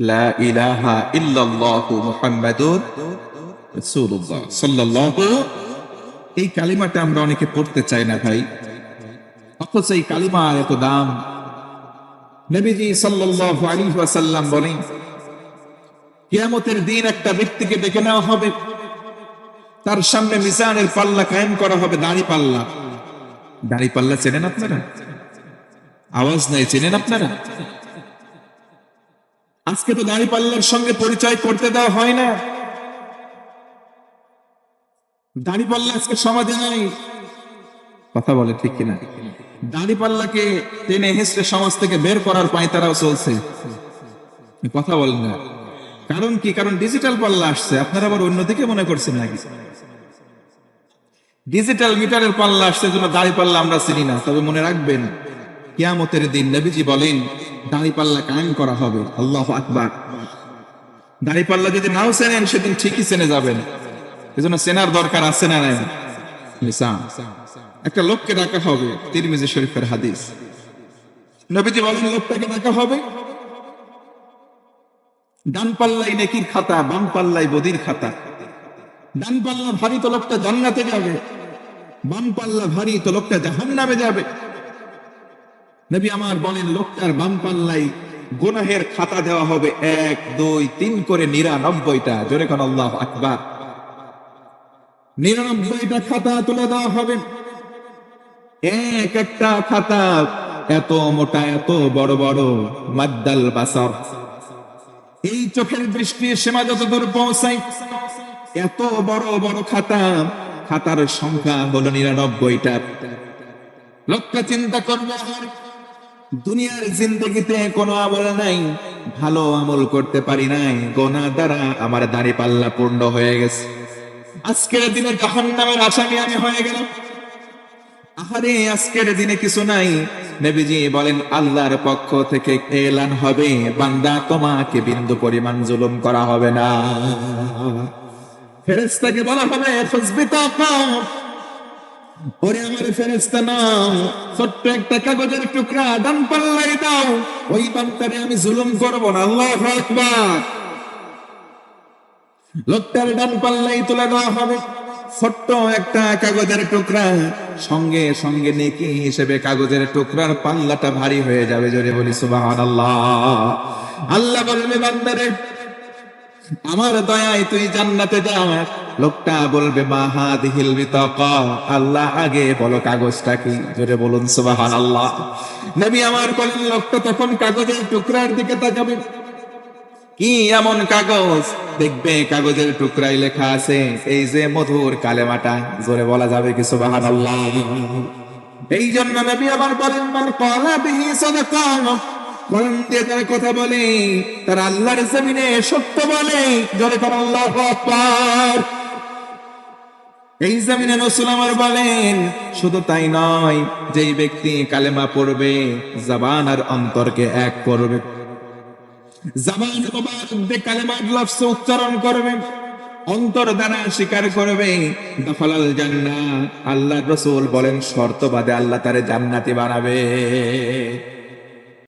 লা ইলাহা ইল্লাল্লাহু মুহাম্মাদুর রাসূলুল্লাহ। সাল্লাল্লাহু, এই কালিমাটা আমরা অনেকে পড়তে চাই না ভাই। অথচ এই কালিমার এত দাম। নবীজি সাল্লাল্লাহু আলাইহি ওয়াসাল্লাম বলেন, কিয়ামতের দিন একটা ব্যক্তিকে ডেকে নেওয়া হবে। তার সামনে মিজানের পাল্লা কায়েম করা হবে, দাড়ি পাল্লা। দাঁড়ি পাল্লা চেনেন আপনারা? আওয়াজ নাই, চেনেন আপনারা? আজকে তো দাড়ি পাল্লার সঙ্গে পরিচয় করতে দেওয়া হয় না। দাড়ি পাল্লা আজকে সমাজে নাই। কথা বলে ঠিক কিনা? দাড়ি পাল্লাকে টেনে হেসড়ে সমাজ থেকে বের করার পায়তারাও চলছে। কথা বলেন না। কারণ কি? কারণ ডিজিটাল পাল্লা আসছে। আপনারা আবার অন্যদিকে মনে করছেন নাকি? ডিজিটাল মিটারের পাল্লা আসছে জন্য দাড়ি পাল্লা আমরা চিনি না। তবে মনে রাখবেন, কিয়ামতের দিন নবীজি বলেন দাড়ি পাল্লা কায়েম করা হবে। আল্লাহ আকবার। দাড়ি পাল্লা যদি নাও চেনেন সেদিন ঠিকই চেনে যাবেন। এজন্য চেনার দরকার আছে না নাই? একটা লোককে ডাকা হবে, তিরমিজি শরীফের হাদিস। নবীজি বলেন, লোকটাকে ডাকা হবে? ডান পাল্লাই নেকির খাতা বাম পাল্লাই বদির খাতা। ডান পাল্লা ভারী তো লোকটা জান্নাতে যাবে। বাম পাল্লা ভারী তো লোকটা জাহান্নামে যাবে। নবী আমার বলেন, লোকটার বাম পাল্লাই গুনাহের খাতা দেওয়া হবে। এক, দুই, তিন করে নিরানব্বইটা। জোরে কোন আল্লাহ আকবার। নিরানব্বইটা খাতা তুলে দেওয়া হবে। এক একটা খাতা এত মোটা, এত বড় বড়। মাদ্দাল বাসর। এই চোখের দৃষ্টি সীমা যত দূর পৌঁছাই এত বড় বড় খাতা, খাতার সংখ্যা হলো নিরানব্বইটা। লোকটা চিন্তা করবে দুনিয়ার জিন্দগিতে কোনো আমল নাই। ভালো আমল করতে পারি নাই। গোনা দ্বারা আমার দাড়ি পাল্লা পূর্ণ হয়ে গেছে। আজকের দিনে জাহান নামের আসামি আমি হয়ে গেলাম। আহারে, আজকের দিনে কিছু নাই। নবীজি বলেন, আল্লাহর পক্ষ থেকে এলান হবে। বান্দা তোমাকে বিন্দু পরিমাণ জুলুম করা হবে না। ফেরেস্তাকে বলা হবে ওরে আমার ফেরেস্তা নাও, ছোট্ট একটা কাগজের টুকরা ডান পাল্লাই দাও। ওই আমি জুলুম করব না, আল্লাহ লোকটার ডান পাল্লাই তুলে দেওয়া হবে। ছোট্ট একটা কাগজের টুকরা, সঙ্গে সঙ্গে নেকি হিসেবে কাগজের টুকরার পাল্লাটা ভারী হয়ে যাবে, জোরে বলি সুবহানাল্লাহ। আল্লাহ বলবে, বান্দারে আমার দয়ায় তুই জান্নাতে যা। লোকটা বলবে, মা হাদিহিল বিতাকা আল্লাহ আগে বলো কাগজটা কি? জোরে বলুন, সুবহানাল্লাহ। নবী আমার বলেন লোকটা তখন কাগজের টুকরার দিকে তাকাবে। কি এমন কাগজ? দেখবে কাগজের টুকরাই লেখা আছে, এই যে মধুর কালেমাটা। জোরে বলা যাবে কি, সুবহানাল্লাহ? এই জন্য নবী আবার বলেন, মান ক্বালা বিহি সাদাকা। কথা বলে, তারা আল্লাহর জমিনে সত্য বলে। তারা আল্লাহ এই আমার বলেন, শুধু তাই নয়, যেই ব্যক্তি কালেমা পড়বে, জবান আর অন্তরকে এক করবে। উচ্চারণ করবে, অন্তর দ্বারা স্বীকার করবে। দখলাল জান্নাত আল্লাহ রসুল বলেন, শর্ত বাদে আল্লাহ তারে জান্নাতি বানাবে।